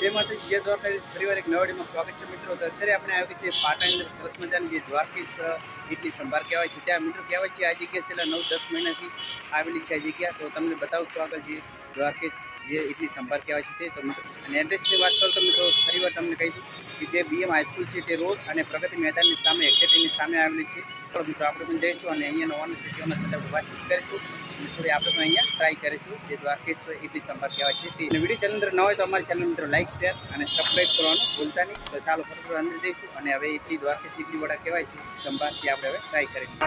જે માટે જે દ્વારકાધીશ ફરીવાર એક નવાડીમાં સ્વાગત છે મિત્રો. અત્યારે આપણે આવી છે પાટણની અંદર સરસ મજાની જે દ્વારકીશ અ, સંભાર કહેવાય છે. ત્યાં મિત્રો કહેવાય છે આ જગ્યા છેલ્લા નવ દસ મહિનાથી આવેલી છે આ જગ્યા. તો તમને બતાવું છું આગળ જે દ્વારકેશ જે ઇડલી સંભાર કહેવાય છે તે. તો મિત્રો અને એડ્રેસની વાત કરું તો મિત્રો ફરીવાર તમને કહી દઉં કે જે બીએમ હાઈસ્કૂલ છે તે રોડ અને પ્રગતિ મેદાનની સામે એક્ઝેક્ટની સામે આવેલી છે. તો આપણે પણ જઈશું અને અહીંયા ઓનર છે તેઓના સાથે વાતચીત કરીશું. અને થોડી આપણે પણ અહીંયા ટ્રાય કરીશું, જે દ્વારકેશ ઇડલી સંભાર કહેવાય છે. તે વીડિયો ચેનલ અંદર ન હોય તો અમારી ચેનલ મિત્રો લાઇક શેર અને સબસ્ક્રાઈબ કરવાનું ભૂલતા નહીં. તો ચાલો ફટાફટ અંદર જઈશું અને હવે ઇડલી દ્વારકેશ ઇડલી વડા કહેવાય છે સંભાર તે આપણે હવે ટ્રાય કરીશું.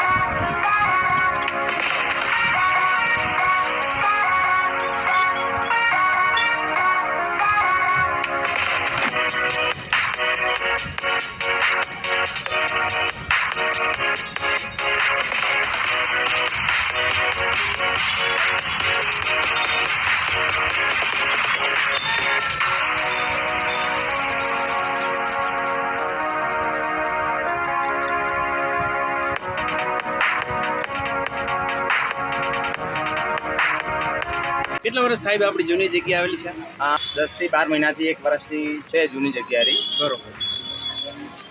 કેટલા વર્ષ સાહેબ આપણી જૂની જગ્યા આવેલી છે? હા દસથી બાર મહિનાથી એક વર્ષથી છે જૂની જગ્યા રહી. બરોબર.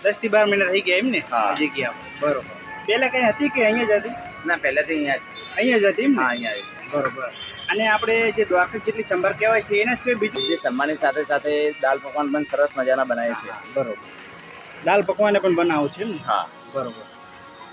દસથી બાર મહિના થઈ ગયા એમ ને? હા. જગ્યા બરોબર. પહેલા કઈ હતી કે અહીંયા જ હતી? ના પહેલાંથી અહીંયા જ. અહીંયા જ હતી એમ હા અહીંયા. બરોબર. અને આપણે જે દ્વારકા જેટલી સંભાર કહેવાય છે એના સિવાય બીજું? જે સંભારની સાથે સાથે દાલ પકવાન પણ સરસ મજાના બનાવે છે. બરોબર. દાલ પકવાને પણ બનાવો છે એમ હા. બરોબર.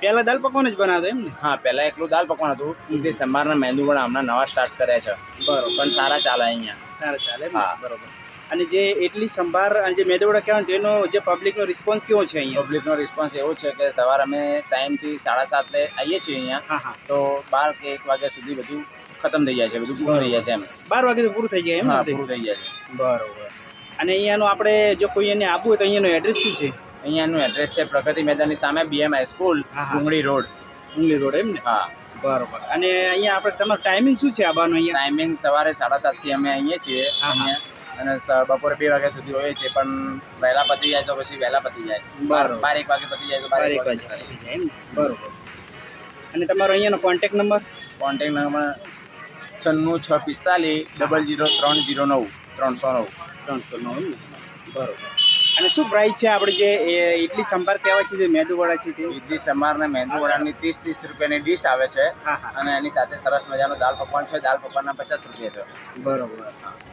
પહેલા દાલ પકવાન જ બનાવતો એમ ને? હા પહેલા એકલું દાલ પકવાન હતું. તે સંભારના મેંદુ પણ હમણાં નવા સ્ટાર્ટ કર્યા છે. બરોબર. પણ સારા ચાલે અહીંયા. સારા ચાલે હા. બરોબર. અને જે એટલી સંભાર અને જે મેદવડા કહેવાય તેનો જે પબ્લિકનો રિસ્પોન્સ કેવો છે અહીંયા? પબ્લિકનો રિસ્પોન્સ એવો છે કે સવારે અમે ટાઈમથી સાડા સાતે આવીએ છીએ અહીંયા. હા હા. તો બાર કે એક વાગ્યા સુધી બધું ખતમ થઈ જાય છે બધું પૂરું થઈ જાય છે એમ. બાર વાગે તો પૂરું થઈ જાય એમ પૂરું થઈ જાય છે. બરોબર. અને અહીંયાનું આપણે જો કોઈ એને આપવું હોય તો અહીંયાનું એડ્રેસ શું છે? અહીંયાનું એડ્રેસ છે પ્રગતિ મેદાનની સામે બીએમ હાઈસ્કૂલ. ડુંગળી રોડ. ઉંગલી રોડ એમ ને? હા. બરોબર. અને અહીંયા આપણે તમારો ટાઈમિંગ શું છે આવવાનો અહીંયા? ટાઈમિંગ સવારે સાડા સાતથી અમે અહીંયા છીએ અને બપોરે બે વાગ્યા સુધી હોઈએ છીએ પણ વહેલા પતી જાય તો પછી વહેલા પતી જાય. બાર બાર એક વાગે પતી જાય તો બાર એક વાગે વાગે જાય. એમ બરોબર. અને તમારો અહીંયાનો કોન્ટેક્ટ નંબર કોન્ટેક્ટ નંબર છન્નું છ પિસ્તાલીસ ડબલ જીરો ત્રણ જીરો નવ ત્રણસો નવ. ત્રણસો નવ બરોબર. અને શું પ્રાઇસ છે આપણે જે ઇડલી સંભાર કહેવાય છે જે મેદુવડા છે તે? ઇડલી સમારને મહેંદુ વડાની ત્રીસ ત્રીસ રૂપિયાની ડીશ આવે છે. અને એની સાથે સરસ મજાનો દાલ પકવાન છે. દાલ પકવાનના પચાસ રૂપિયા છે. બરોબર.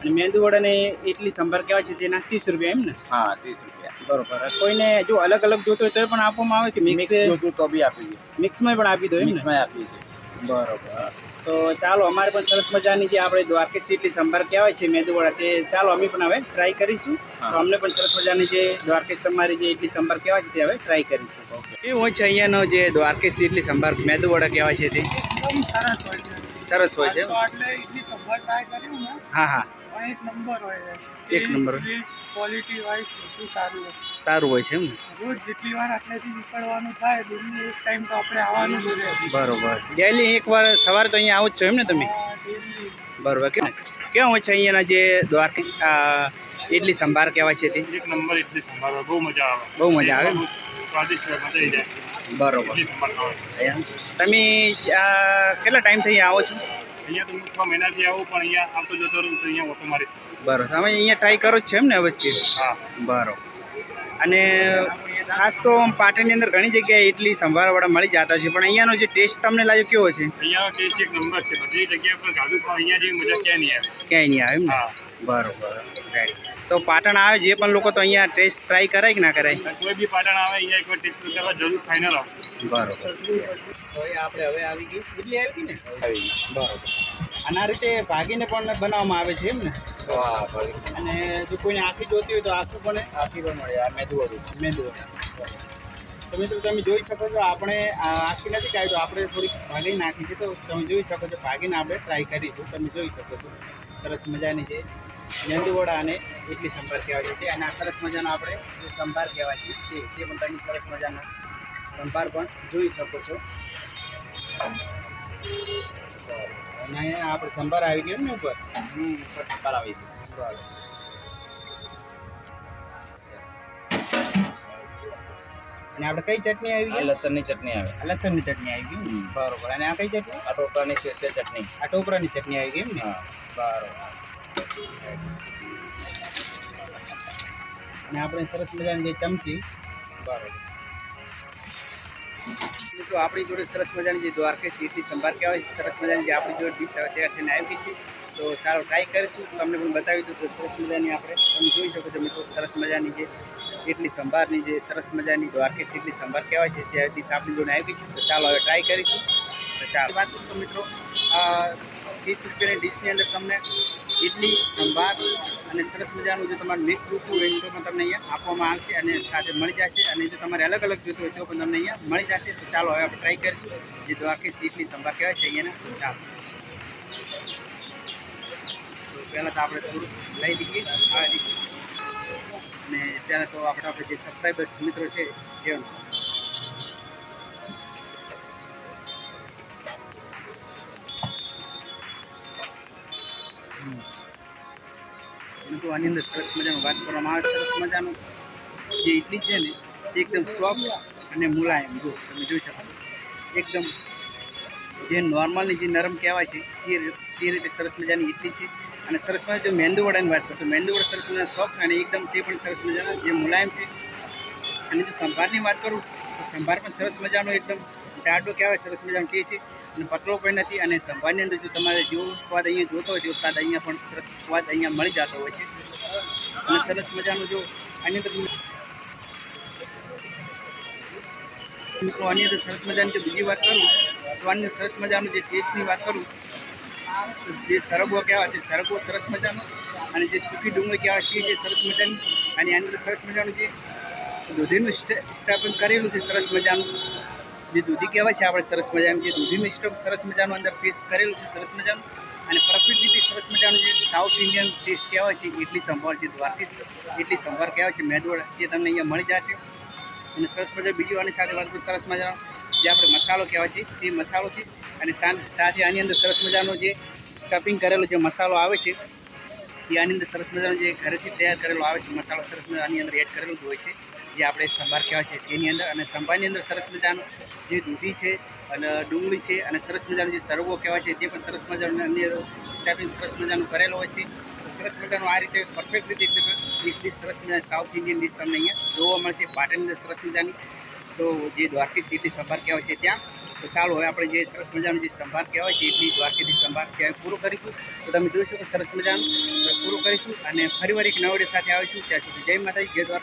અને મેંદુવડા ને ઇડલી સંભાર કહેવાય છે તેના ત્રીસ રૂપિયા એમ ને? હા ત્રીસ રૂપિયા. બરોબર. કોઈને જો અલગ અલગ જોતો હોય તો પણ આપવામાં આવે કે મિક્સ જોતું તો બી આપી દઈએ મિક્સમાં પણ આપી દો ને? મિક્સમાં આપીએ છીએ બરોબર. તો ચાલો અમારે પણ સરસ મજાની જે આપણે દ્વારકેશ ઇડલી સંભાર કહેવાય છે મેદુવડા તે ચાલો અમે પણ હવે ટ્રાય કરીશું. તો અમને પણ સરસ મજાની જે દ્વારકેશ તમારી જે ઇડલી સંભાર કહેવાય છે તે હવે ટ્રાય કરીશું. કેવું હોય છે અહીંયાનો જે દ્વારકેશ ઇડલી સંભાર મેદુવડા કહેવાય છે તે? સરસ હોય છે. હા હા. એક નંબર ક્વોલિટી વાઇઝ બધું સારું હોય સારું હોય છે એમ રોજ જેટલી વાર આટલેથી નીકળવાનું થાય દિલ્હી એક ટાઈમ તો આપણે આવવાનું જ રહે. બરોબર. ડેલી એકવાર સવારે તો અહીંયા આવો જ છો એમ ને તમે? બરોબર. કેમ? કેવું હોય છે અહીંયાના જે દ્વારકા આ ઇડલી સંભાર કહેવાય છે તે? એક નંબર ઇડલી સંભાર બહુ મજા આવે. બહુ મજા આવે સ્વાદિષ્ટ મજા આવી જાય. બરોબર. તમે કેટલા ટાઈમથી અહીંયા આવો છો? અહીંયા તો હું છ મહિનાથી આવું પણ અહીંયા આવતો જતો રહું તો અહીંયા ઓટો મારી બરોબર. તમે અહીંયા ટ્રાય કરો જ છે એમ ને અવશ્ય? હા. બરોબર. અને ખાસ તો પાટણની અંદર ઘણી જગ્યાએ ઇડલી સંભારવાળા મળી જતા છે પણ અહીંયાનો જે ટેસ્ટ તમને લાગ્યો કેવો છે? અહીંયાનો ટેસ્ટ એક નંબર છે. બધી જગ્યાએ પણ ગાધું પણ અહીંયા જેવી મજા ક્યાં નહીં આવે. ક્યાંય નહીં આવે એમ હા. બરોબર. રાઈટ તો પાટણ આવે જે પણ લોકો તો અહીંયા ટેસ્ટ ટ્રાય કરાય કે ના કરાય? કોઈ બી પાટણ આવે અહીંયા એકવાર ટેસ્ટ કરવા જરૂર ફાઇનલ આવે. બરોબર. આપણે હવે આવી ગઈ. કેટલી આવી ગઈ ને? આવી બરોબર. આના રીતે ભાગીને પણ બનાવવામાં આવે છે એમ ને? અને જો કોઈને આખી જોતી હોય તો આખું પણ આખી પણ મળે. આ મેંદુ વડું. મેંદુ તો મિત્રો તમે જોઈ શકો છો આપણે આખી નથી કાઢી તો આપણે થોડીક ભાગી નાખી છે. તો તમે જોઈ શકો છો ભાગીને આપણે ટ્રાય કરીશું. તમે જોઈ શકો છો. સરસ મજાની છે. મેંદુવડા અને ઇડલી સંભાર કહેવાય છે. અને આ સરસ મજાનો આપણે જે સંભાર કહેવાય છે તે તે તમે સરસ મજાનો સંભાર પણ જોઈ શકો છો. અને આપણે સંભાર આવી ગયો ને ઉપર? હમ ઉપર સંભાર આવી ગયું. અને આપણે કઈ ચટણી આવી ગઈ? લસણની ચટણી આવે. લસણની ચટણી આવી ગઈ? બરોબર. અને આ કઈ ચટણી? આ ટોપરાની સ્પેશિયલ ચટણી. આ ટોપરાની ચટણી આવી ગઈ ને? બરોબર. અને આપણે સરસ મજાની જે ચમચી બરાબર. મિત્રો આપણી જોડે સરસ મજાની જે દ્વારકેશ ઇડલી સંભાર કહેવાય છે સરસ મજાની જે આપણી જોડે ડીશ તૈયાર થઈને આવી છે. તો ચાલો ટ્રાય કરીશું. તમને પણ બતાવી દઉં તો સરસ મજાની આપણે તમે જોઈ શકો છો મિત્રો સરસ મજાની જે એટલી સંભારની જે સરસ મજાની દ્વારકેશ ઇડલી સંભાર કહેવાય છે તે ડીશ આપણી જોડે આવી છે. તો ચાલો હવે ટ્રાય કરીશું. તો ચાલો. વાત તો મિત્રો આ ત્રીસ રૂપિયાની ડીશની અંદર તમને ઇડલી સંભાર અને સરસ મજાનું જો તમારે મિક્સ જોતું હોય તો પણ તમને અહીંયા આપવામાં આવશે અને સાથે મળી જશે. અને જો તમારે અલગ અલગ જોતું હોય તો પણ તમને અહીંયા મળી જશે. તો ચાલો હવે આપણે ટ્રાય કરીશું. જે દ્વારકી સીટની સંભાર કહેવાય છે અહીંયાના. ચાલો. પહેલાં તો આપણે થોડું લઈ લઈએ. અને અત્યારે તો આપણા જે સબસ્ક્રાઈબર્સ મિત્રો છે જેવાનું પરંતુ આની અંદર સરસ મજાનું વાત કરવામાં આવે, સરસ મજાનું જે ઇડલી છે ને તે એકદમ સોફ્ટ અને મુલાયમ. જો તમે જોઈ શકો એકદમ જે નોર્મલની જે નરમ કહેવાય છે તે રીતે સરસ મજાની ઇડલી છે. અને સરસ મજા જો મેંદુવડાની વાત કરું, તો મેંદુ સરસ મજા સોફ્ટ અને એકદમ તે પણ સરસ મજાના જે મુલાયમ છે. અને જો સંભારની વાત કરું, તો સંભાર પણ સરસ મજાનો એકદમ ટાટો કહેવાય, સરસ મજાનો તે છે અને પતલો પણ નથી અને સંભારની અંદર જો તમારે જેવો સ્વાદ અહીંયા જોતો હોય તેવો સ્વાદ અહીંયા પણ સરસ સ્વાદ અહીંયા મળી જતો હોય છે. અને સરસ મજાનું જો આની અંદર આની અંદર સરસ મજાની જો બીજી વાત કરું, તો આની સરસ મજાનું જે ટેસ્ટની વાત કરું જે સરગવો કહેવાય છે, સરગવો સરસ મજાનો અને જે સૂકી ડુંગળી કહેવાય છે જે સરસ મજાની અને આની અંદર સરસ મજાનું જે દૂધીનું સ્ટાપન કરેલું છે, સરસ મજાનું. જે દૂધી કહેવાય છે, આપણે સરસ મજાનું જે દૂધીનું સ્ટફ સરસ મજાનું અંદર પેસ્ટ કરેલું છે, સરસ મજાનું. અને પ્રકૃતિ બી સરસ મજાનું જે સાઉથ ઇન્ડિયન ટેસ્ટ કહેવાય છે ઇડલી સંભાર જે દ્વારકી ઇડલી સંભાર કહેવાય છે, મેદવડ તે તમને અહીંયા મળી જશે. અને સરસ મજા બીજું આની સાથે વાત સરસ મજાનો જે આપણે મસાલો કહેવાય છે, તે મસાલો છે. અને સાથે આની અંદર સરસ મજાનો જે સ્ટફિંગ કરેલો જે મસાલો આવે છે એ અંદર સરસ મજાનો જે ઘરેથી તૈયાર કરેલો આવે છે, મસાલો સરસ મજા આની અંદર એડ કરેલું જ હોય છે, જે આપણે સંભાર કહેવાય છે. તેની અંદર અને સંભારની અંદર સરસ મજાનો જે દૂધી છે અને ડુંગળી છે અને સરસ મજાનો જે સરવો કહેવાય છે, તે પણ સરસ મજાનું અન્ય સ્ટાફિંગ સરસ મજાનું કરેલો હોય છે. સરસ મજાનું આ રીતે પરફેક્ટ રીતે એકદમ એક ડીશ સરસ મજાની સાઉથ ઇન્ડિયન ડીશ તમને અહીંયા જોવા મળશે. પાટણની સરસ મજાની. તો જે દ્વારકી સિટી સંભાર કહેવાય છે ત્યાં. તો ચાલો હવે આપણે જે સરસ મજાનું જે સંભાર કહેવાય છે એટલી દ્વારકેથી સંભાર ત્યાં પૂરો કરીશું. તો તમે જોઈ શકો સરસ મજાનું. પૂરું કરીશું અને ફરીવાર એક નવડે સાથે આવીશું. ત્યાં સુધી જય માતાજી, જય દ્વારકા.